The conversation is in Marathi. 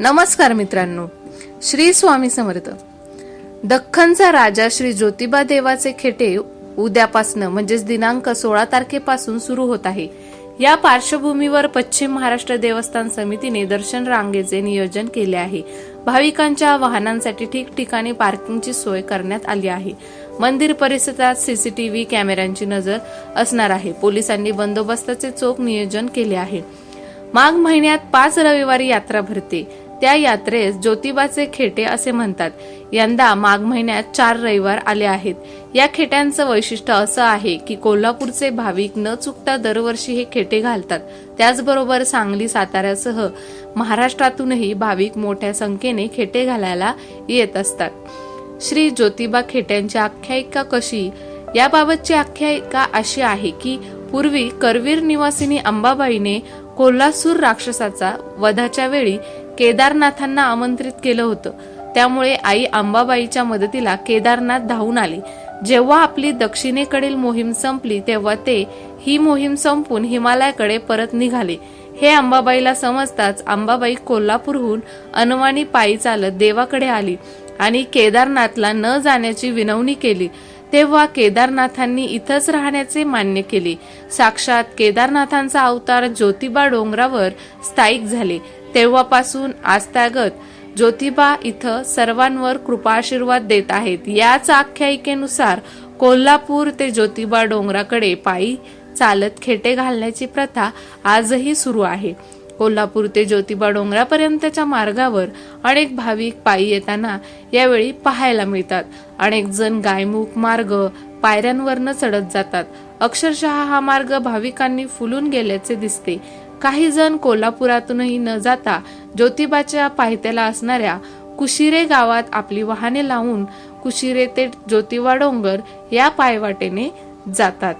नमस्कार मित्रांनो श्री स्वामी समर्थ. दख्खनचा राजा श्री ज्योतिबा देवाचे खेटे उद्यापासनं म्हणजेच दिनांक सोळा तारखेपासून सुरू होत आहे. या पार्श्वभूमीवर पश्चिम महाराष्ट्र देवस्थान समितीने दर्शन रांगेचे नियोजन केले आहे. भाविकांच्या वाहनांसाठी ठिकठिकाणी पार्किंगची सोय करण्यात आली आहे. मंदिर परिसरात सीसीटीव्ही कॅमेऱ्यांची नजर असणार आहे. पोलिसांनी बंदोबस्ताचे चोख नियोजन केले आहे. माघ महिन्यात पाच रविवारी यात्रा भरते. त्या यात्रेस ज्योतिबाचे खेटे असे म्हणतात. यंदा माघ महिन्यात चार रविवार आले आहेत. या खेट्यांचं वैशिष्ट्य असं आहे की कोल्हापूरचे भाविक न चुकता दरवर्षी हे खेटे घालतात. त्याचबरोबर सांगली साताऱ्यासह महाराष्ट्रातूनही भाविक मोठ्या संख्येने खेटे घालायला येत असतात. श्री ज्योतिबा खेट्यांची आख्यायिका कशी? याबाबतची आख्यायिका अशी आहे की पूर्वी करवीर निवासिनी अंबाबाईने कोल्हासूर राक्षसाचा वधाच्या वेळी केदारनाथांना आमंत्रित केलं होतं. त्यामुळे आई अंबाबाईच्या मदतीला केदारनाथ धावून आले. जेव्हा आपली दक्षिणेकडील मोहीम संपली तेव्हा ते ही मोहीम संपून हिमालयाकडे परत निघाले. हे अंबाबाईला समजताच अंबाबाई कोल्हापूरहून अनवाणी पायी चालत देवाकडे आली आणि केदारनाथला न जाण्याची विनवणी केली. तेव्हा केदारनाथांनी इथंच राहण्याचे मान्य केले. साक्षात केदारनाथांचा अवतार ज्योतिबा डोंगरावर स्थायिक झाले. तेव्हापासून आजतागत ज्योतिबा इथं सर्वांवर कृपाशीर्वाद देत आहेत. याच आख्यायिकेनुसार कोल्हापूर ते ज्योतिबा डोंगराकडे पायी चालत खेटे घालण्याची प्रथा आजही सुरू आहे. कोल्हापूर ते ज्योतिबा डोंगरापर्यंतच्या मार्गावर अनेक भाविक पायी येताना यावेळी पाहायला मिळतात. अनेक जण गायमुख मार्ग पायऱ्यांवरनं चढत जातात. अक्षरशः हा मार्ग भाविकांनी फुलून गेल्याचे दिसते. काही जण कोल्हापुरातूनही न जाता ज्योतिबाच्या पायथ्याला असणाऱ्या कुशिरे गावात आपली वाहने लावून कुशिरे ते ज्योतिबा डोंगर या पायवाटेने जातात.